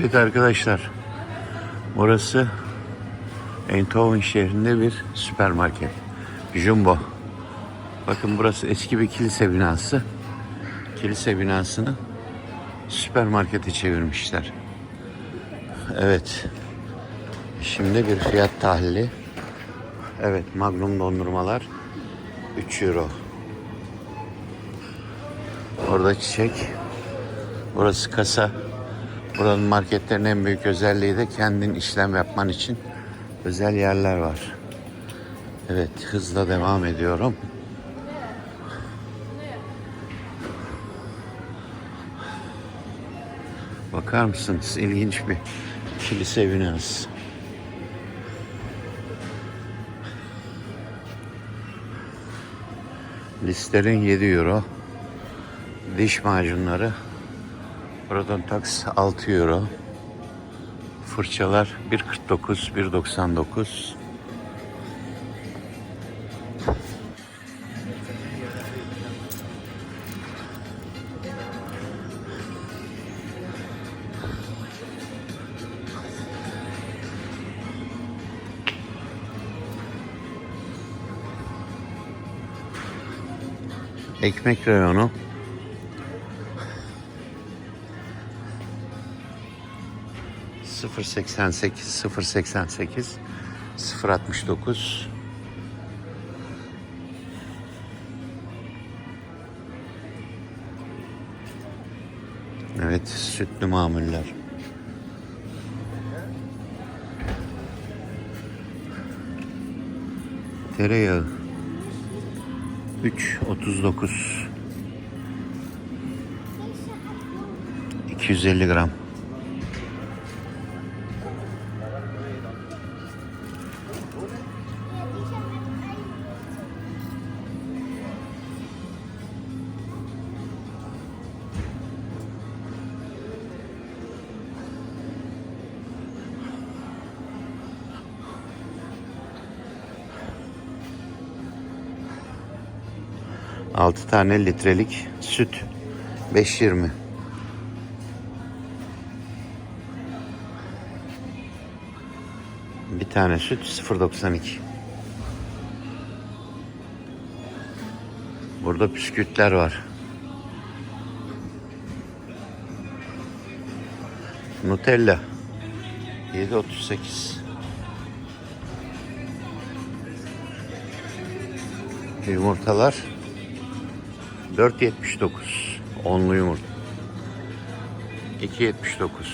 Evet arkadaşlar. Burası Eindhoven şehrinde bir süpermarket. Jumbo. Bakın burası eski bir kilise binası. Kilise binasını süpermarkete çevirmişler. Evet. Şimdi bir fiyat tahlili. Evet, Magnum dondurmalar 3 euro. Orada çiçek. Burası kasa. Buranın marketlerin en büyük özelliği de kendin işlem yapman için özel yerler var. Evet, hızla devam ediyorum. Bakar mısınız? İlginç bir kilise binası. Listerin 7 euro. Diş macunları. Buradan tax 6 euro. Fırçalar 1.49, 1.99. Ekmek reyonu. Sıfır seksen sekiz, sıfır seksen sekiz, sıfır altmış dokuz. Evet, sütlü mamuller. Tereyağı. 3.39 250 gram. Altı tane litrelik süt. 5.20 Bir tane süt 0.92 Burada bisküvitler var. Nutella. 7.38 Yumurtalar 4.79 onlu yumurta. 2.79